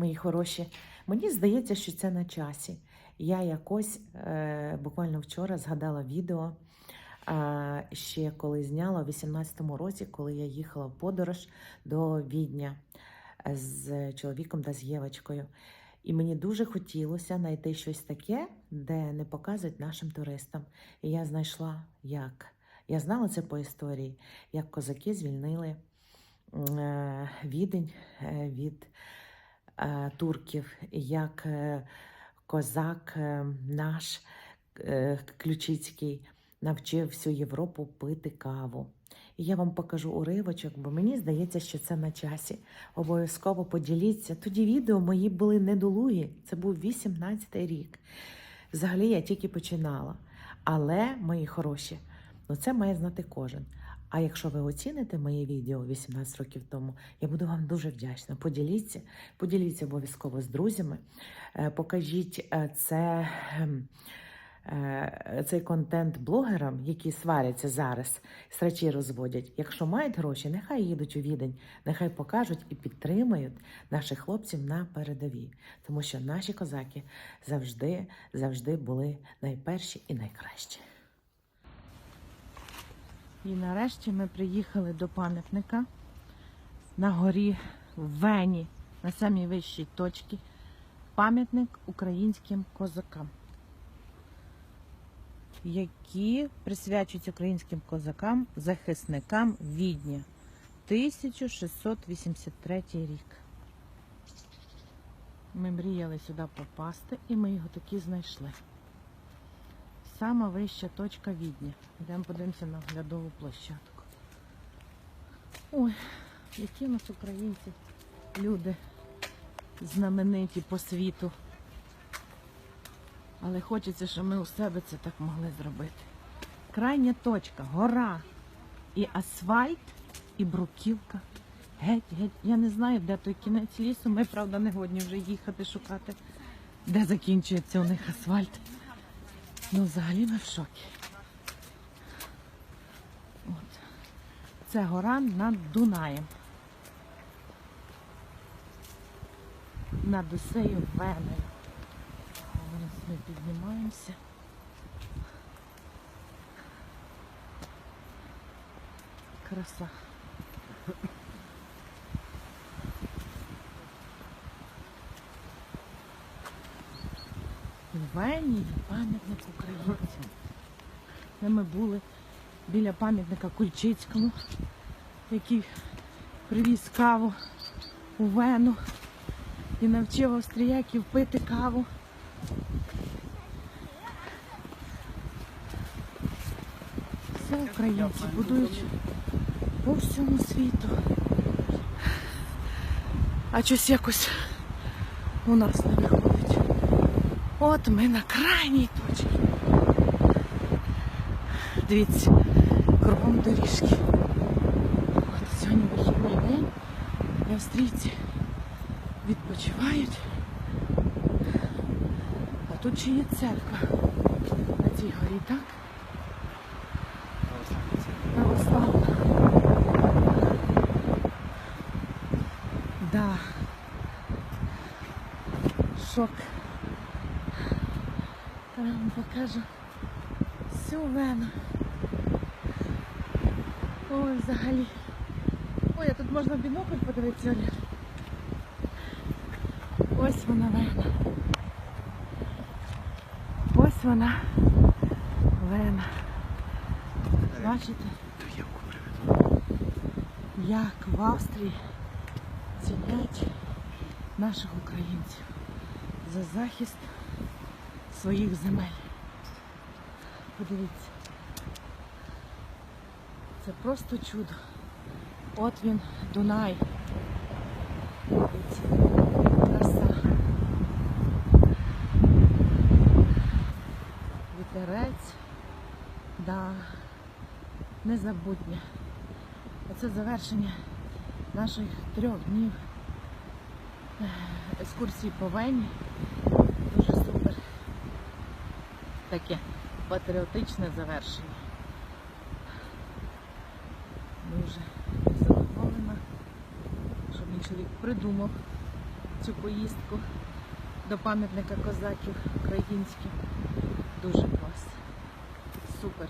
мої хороші. Мені здається, що це на часі. Я якось е, буквально вчора згадала відео, е, ще коли зняла у 18-му році, коли я їхала в подорож до Відня е, з чоловіком та з Євочкою. І мені дуже хотілося знайти щось таке, де не показують нашим туристам. І я знайшла як. Я знала це по історії, як козаки звільнили е, відень е, від турків, як е, козак е, наш е, Ключицький навчив всю Європу пити каву. І я вам покажу уривочок, бо мені здається, що це на часі. Обов'язково поділіться. Тоді відео мої були недолугі. Це був 18-й рік. Взагалі я тільки починала. Але, мої хороші, ну це має знати кожен. А якщо ви оціните моє відео 18 років тому, я буду вам дуже вдячна. Поділіться, поділіться обов'язково з друзями. Е, Покажіть е, це, ем, е, цей контент блогерам, які сваряться зараз, срачі розводять. Якщо мають гроші, нехай їдуть у відень, нехай покажуть і підтримають наших хлопців на передовій. Тому що наші козаки завжди, завжди були найперші і найкращі. І нарешті ми приїхали до пам'ятника на горі в Вені, на самій вищій точці. Пам'ятник українським козакам, які присвячуються українським козакам, захисникам Відня. 1683 рік. Ми мріяли сюди попасти і ми його таки знайшли. Сама вища точка Відня. Йдемо подивимося на оглядову площадку. Ой, які у нас українці, люди знамениті по світу. Але хочеться, щоб ми у себе це так могли зробити. Крайня точка, гора, і асфальт, і бруківка. Геть, геть. Я не знаю, де той кінець лісу. Ми, правда, не годні вже їхати шукати, де закінчується у них асфальт. Ну, взагалі ми в шокі. От. Це гора над Дунаєм. Над усею Веною. Зараз ми піднімаємося. Краса. Вені пам'ятник українцям. Де ми були біля пам'ятника Кульчицькому, який привіз каву у Вену і навчив австріяків пити каву. Все українці будують по всьому світу. А щось якось у нас не виходить. От ми на крайній точці. Дивіться, кругом доріжки. От сьогодні вихідний день. І австрійці відпочивають. А тут ще є церква на цій горі, так? Православна. Да. Шок. Я вам покажу всю вену. Ой, взагалі. Ой, а тут можна бінокль подивитися, Оля. Ось вона вена. Ось вона вена. Бачите? Як в Австрії цінять наших українців за захист своїх земель. Подивіться. Це просто чудо. От він, Дунай. Краса. Вітерець. Да. Незабутнє. Оце завершення наших трьох днів е, екскурсії по Вені. Таке патріотичне завершення. Дуже задоволена, що мій чоловік придумав цю поїздку до пам'ятника козаків українських. Дуже клас. Супер.